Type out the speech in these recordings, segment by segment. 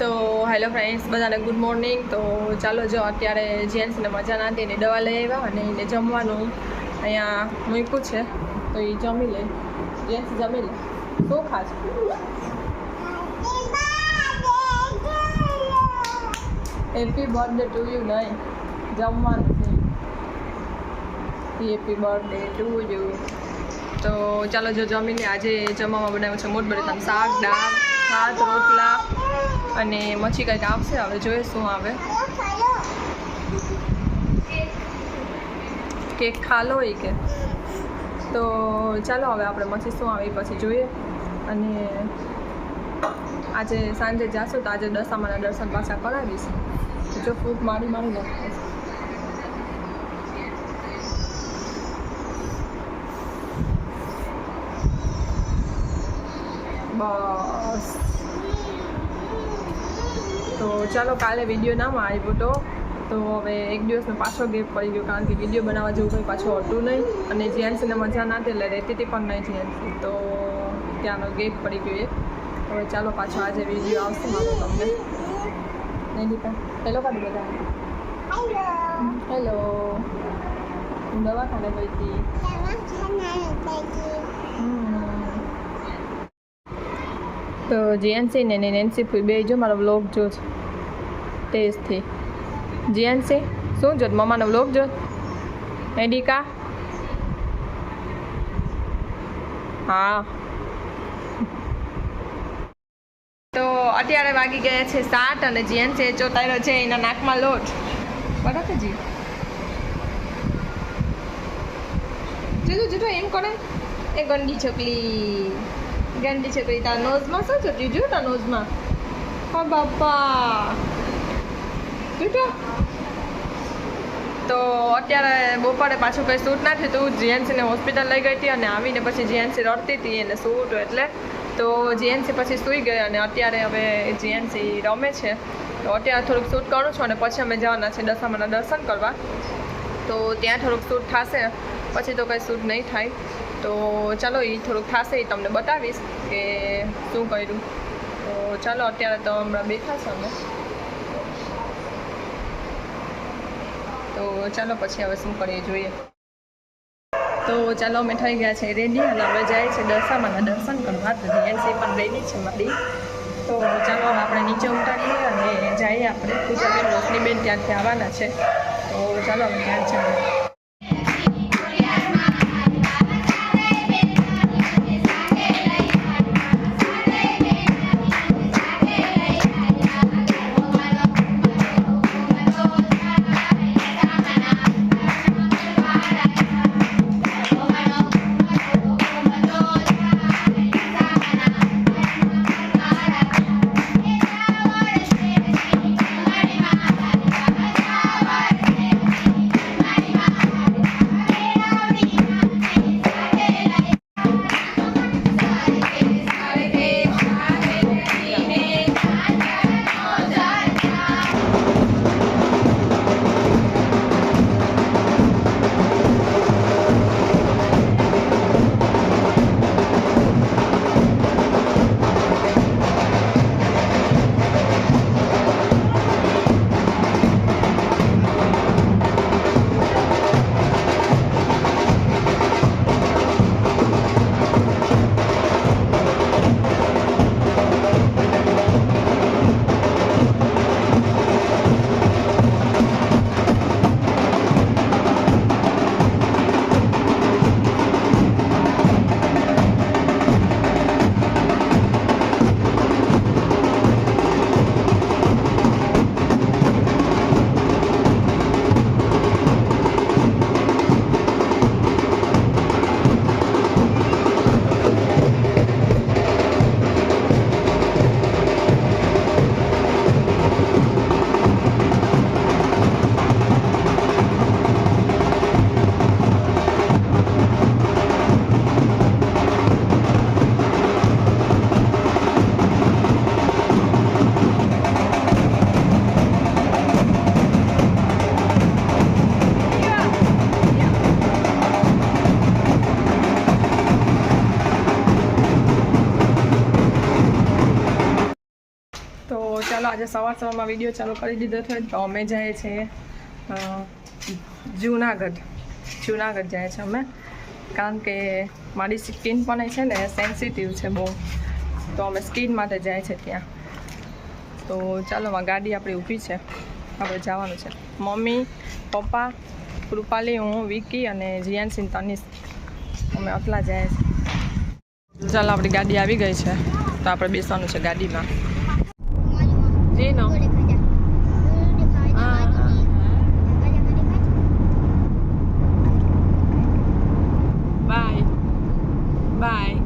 તો hello friends બધાને good morning તો ચાલો જો અત્યારે જેન્ટ્સને મજા ના હતી દવા લઈ આવ્યા અને એને જમવાનું અહીંયા મૂક્યું છે. તો એ જમી લે. જેન્ટ્સ જમી લે. શું ખાસ? હેપી બર્થડે ટુ યુ નહીં. જમવાનું છે. હેપી બર્થડે ટુ યુ તો ચાલો જો જમીને આજે જમવામાં બનાવ્યું છે મોટ બટેટાનું શાક, દાળ, ભાત, રોટલા. અને મચ્છી કંઈક આવશે, હવે જોઈએ શું આવે કેક ખાલો હોય કે. તો ચાલો હવે આપણે મચ્છી શું આવે પછી જોઈએ. અને આજે સાંજે જાશું તો આજે દશામાના દર્શન પાછા કરાવીશ. જો ફૂટ મારી મારી નાખીશ બસ. તો ચાલો કાલે વીડિયો ના આવ્યો તો. તો હવે એક દિવસનો પાછો ગેપ પડી ગયો કારણ કે વીડિયો બનાવવા જેવું કંઈ પાછું હતું નહીં. અને જીએનસીને મજા ના એટલે રહેતી હતી પણ નહીં જીએનસી તો ત્યાંનો ગેપ પડી ગયો એ હવે ચાલો પાછો આજે વીડિયો આવશે મારો તમને. નહીં દીપા. હેલો કાઢી બધા હેલો હું દવાખાને ગઈ હતી. તો જીએનસી ને નેન્સી બે જો મારો વ્લોગ જો છે ટેસ્ટથી જીએનસી શું જોત? મમ્માનો વ્લોગ જો એડિકા? હા. તો અત્યારે વાગી ગયા છે સાત અને જીએનસી ચોતાર્યો છે, એના નાકમાં લોટ. બરાબર જી? જીજુ જીજુ એમ કરે. એ ગંદી છોકરી. ગંદી છોકરી તારા નોઝમાં શું છે? જીજુ, તારા નોઝમાં હા બાપા. જીજુ તો અત્યારે બપોરે પાછું કંઈ સૂટ ના થયું. હતું જીએનસીને હોસ્પિટલ લઈ ગઈ હતી અને આવીને પછી જીએનસી રડતી હતી એને સૂટ એટલે. તો જીએનસી પછી સૂઈ ગઈ અને અત્યારે હવે જીએનસી રમે છે. તો અત્યારે થોડુંક શૂટ કરું છું અને પછી અમે જવાના છે દશામાના દર્શન કરવા. તો ત્યાં થોડુંક શૂટ થશે. પછી તો કંઈ શૂટ નહીં થાય. તો ચાલો એ થોડુંક થશે એ તમને બતાવીશ કે શું કર્યું. તો ચાલો અત્યારે તો હમણાં બેઠા છો અમે. તો ચાલો પછી હવે શું કરીએ જોઈએ. તો ચાલો અમે થઈ ગયા છે રેડી અને હવે જાય છે દર્શામાં દર્શન કરવા. તો જીએનસી પણ રેડી છે મારી. તો ચાલો આપણે નીચે ઉતારીએ અને જઈએ આપણે. પૂજાબેન રોશનીબેન ત્યાંથી આવવાના છે. તો ચાલો અમે ત્યાં જઈએ. આજે સવાર સવારમાં વીડિયો ચાલુ કરી દીધો છે તો અમે જઈએ છીએ જુનાગઢ. જુનાગઢ જાય છે અમે. કારણ કે મારી સ્કિન પણ છે ને સેન્સિટિવ છે બહુ. તો અમે સ્કિન માટે જાય છે ત્યાં. તો ચાલો માં ગાડી આપણી ઊભી છે. આપણે જવાનું છે. મમ્મી, પપ્પા કૃપાલી હું, વિકી અને જીયાનસિંહ તનિષ અમે આટલા જાય છે. ચાલો, આપણી ગાડી આવી ગઈ છે. તો આપણે બેસવાનું છે ગાડીમાં. જી નો બાય બાય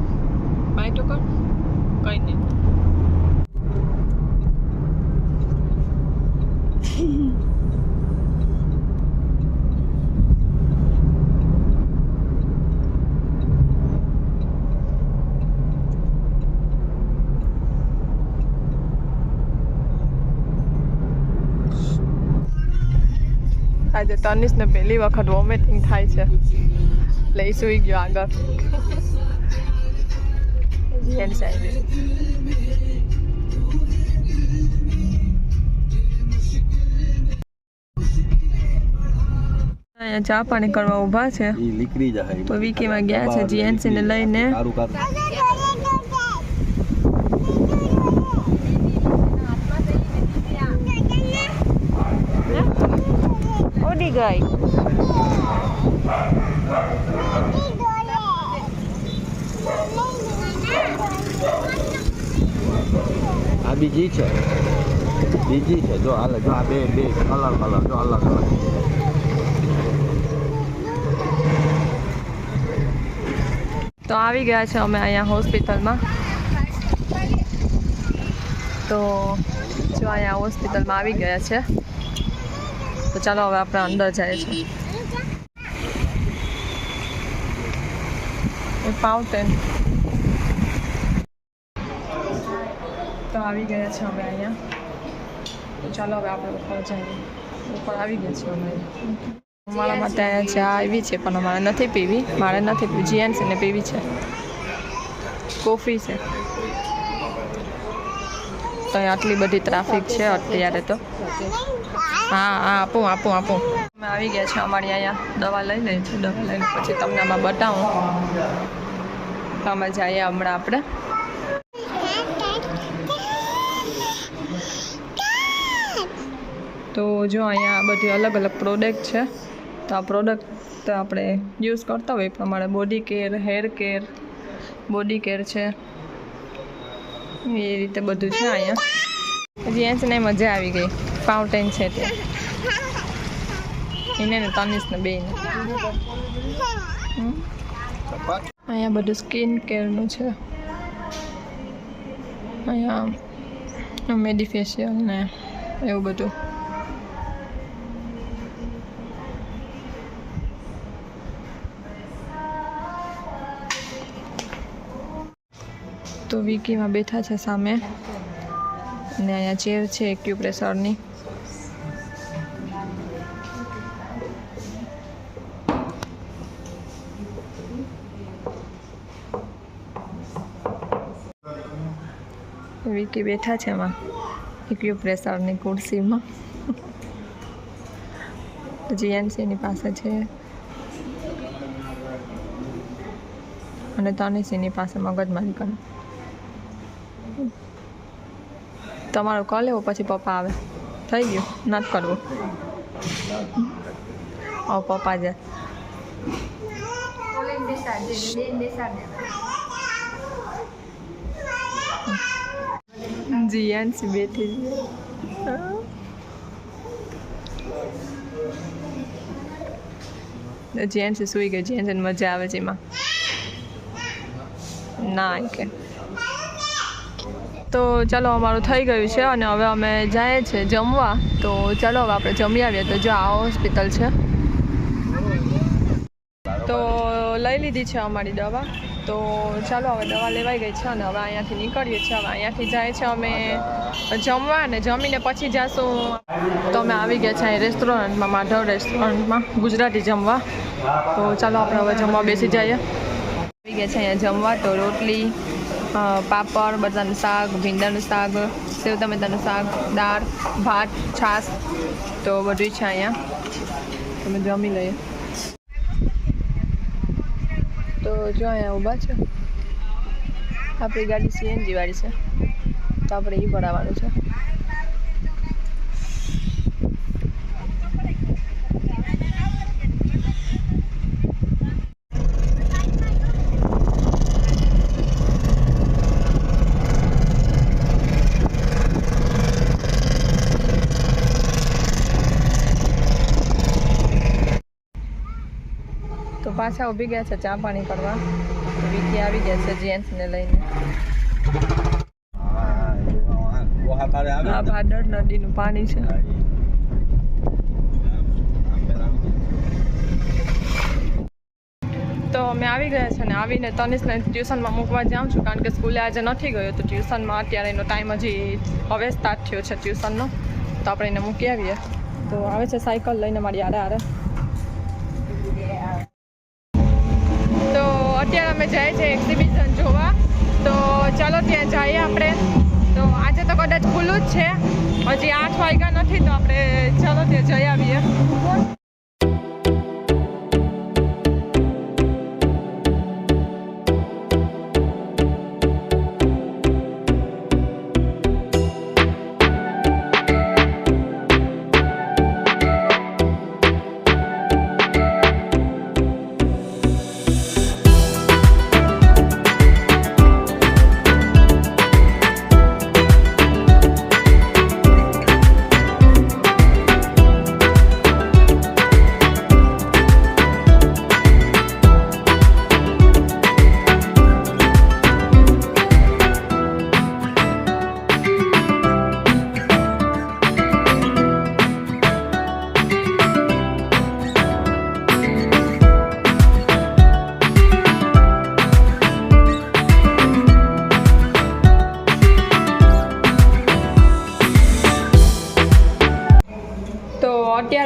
બાય તો કર કઈ નહીં આજે તનિષને પહેલી વખત વોમિટિંગ થાય છે લઈ સુઈ ગયો આગળ અહીંયા ચા પાણી કરવા ઊભા છે તો વીકીમાં ગયા છે જીએનસી ને લઈને. ઉડી ગઈ આ બીજી છે. બીજી છે. જો હાલે જો આ બે બે. Colour colour. જો અલગ અલગ. તો આવી ગયા છે અમે અહીંયા હોસ્પિટલમાં. તો જો અહીંયા હોસ્પિટલમાં આવી ગયા છે. તો ચાલો હવે આપણે અંદર જાય છે. ફાઉન્ટેન તો આવી ગયા છે અમે અહીંયા. તો ચાલો હવે આપણે ઉપર જઈએ. ઉપર આવી ગયા છે અમે. અમારા માટે અહીંયા ચા આવી છે, પણ અમારે નથી પીવી. મારે નથી પીવી. જીએનસીને પીવી છે. કોફી છે. તો આટલી બધી ટ્રાફિક છે અત્યારે તો. હા હા, આપું આપું આપું. અમે આવી ગયા છે અમારી અહીંયા દવા લઈ લઈ છે, દવા લઈને પછી તમને આમાં બતાવું. તો અમે જઈએ હમણાં આપણે. તો જો અહીંયા બધી અલગ અલગ પ્રોડક્ટ છે, તો આ પ્રોડક્ટ આપણે યુઝ કરતા હોય એ પ્રમાણે body care hair care body care છે. એ રીતે બધું છે અહીંયા. જેન્ટ્સને મજા આવી ગઈ. ફાઉન્ટેન છે ત્યાં એને ને તનિષને બેને. અહીંયા બધું સ્કિન કેરનું છે. અહીંયા મેડિફેશિયલ ને એવું બધું. તો વિકીમાં બેઠા છે સામે. અને અહીંયા ચેર છે એક્યુપ્રેશરની વિકી બેઠા છે એમાં. એક્યુપ્રેશરની પછી જીએનસીની પાસે છે. અને તનિષીની પાસે મગજમારી કરે તમારો કર લેવો પછી પપ્પા આવે. થઈ ગયું. નથી કરવું. ઓ પપ્પા જાય. જીયાનસી બેઠી છે જીયાનસી સૂઈ ગઈ જીયાનસી મજા આવે છે એમાં ના કે તો ચાલો અમારું થઈ ગયું છે અને હવે અમે જઈએ છે જમવા તો ચાલો હવે આપણે જમી આવીએ તો જો આ હોસ્પિટલ છે તો લઈ લીધી છે અમારી દવા તો ચાલો હવે દવા લેવાઈ ગઈ છે અને હવે અહીંયાથી નીકળીએ છીએ. હવે અહીંયાથી જાય છે અમે જમવા અને જમીને પછી જાશું. તો અમે આવી ગયા છીએ રેસ્ટોરન્ટમાં, માધવ રેસ્ટોરન્ટમાં, ગુજરાતી જમવા. તો ચાલો આપણે હવે જમવા બેસી જઈએ. આવી ગયા છે અહીંયા જમવા તો રોટલી પાપડ, બધાનું શાક, ભીંડાનું શાક સેવ ટમેટાનું શાક, દાળ, ભાત, છાશ. તો બધું છે અહીંયા. તમે જમી લઈએ. તો જો અહીંયા ઊભા છે. આપણી ગાડી સીએનજી વાળી છે. તો આપણે એ ભરાવાનું છે. પાછા ઊભી ગયા છે ચા પાણી કરવા. વિકી આવી ગયા છે જેન્ટ્સને લઈને. આ ભાદર નદીનું પાણી છે. તો અમે આવી ગયા છે ને આવીને તનિષને ટ્યુશનમાં મૂકવા જાઉં છું કારણ કે સ્કૂલે આજે નથી ગયો. તો ટ્યુશનમાં અત્યારે એનો ટાઈમ હજી હવે સ્ટાર્ટ થયો છે ટ્યુશનનો. તો આપણે એને મૂકી આવીએ. તો આવે છે સાયકલ લઈને મારી આરે આરે અત્યારે અમે જઈએ છીએ એક્ઝિબિશન જોવા. તો ચાલો ત્યાં જઈએ આપણે. તો આજે તો કદાચ ખુલ્લું જ છે. હજી આઠ વાગ્યા નથી, તો આપણે ચાલો ત્યાં જઈ આવીએ.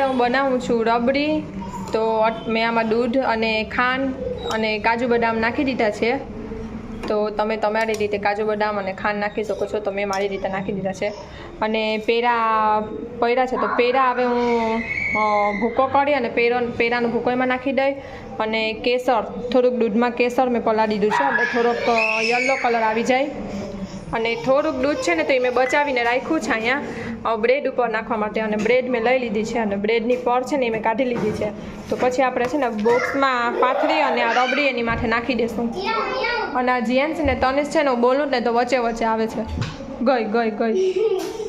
હું બનાવું છું રબડી, તો મેં આમાં દૂધ અને ખાંડ અને કાજુ બદામ નાખી દીધા છે. તો તમે તમારી રીતે કાજુ બદામ અને ખાંડ નાખી શકો છો, તો મેં મારી રીતે નાખી દીધા છે. અને પેરા પૈરા છે, તો પેરા હવે હું ભૂકો કરી અને પેરો, પેરાનો ભૂકો એમાં નાખી દઈ અને કેસર, થોડુંક દૂધમાં કેસર મેં પલાળી દીધું છે એટલે થોડોક યલો કલર આવી જાય. અને થોડુંક દૂધ છે ને તો એ મેં બચાવીને રાખ્યું છે અહીંયા. બ્રેડ ઉપર નાખવા માટે અને બ્રેડ મેં લઈ લીધી છે અને બ્રેડની પર છે ને એ મેં કાઢી લીધી છે. તો પછી આપણે છે ને બોક્સમાં પાથરી અને આ રબડી એની માથે નાખી દઈશું અને આ જીએન્સ ને તનિષ છે ને હું બોલું ને તો વચ્ચે વચ્ચે આવે છે. ગઈ ગઈ ગઈ.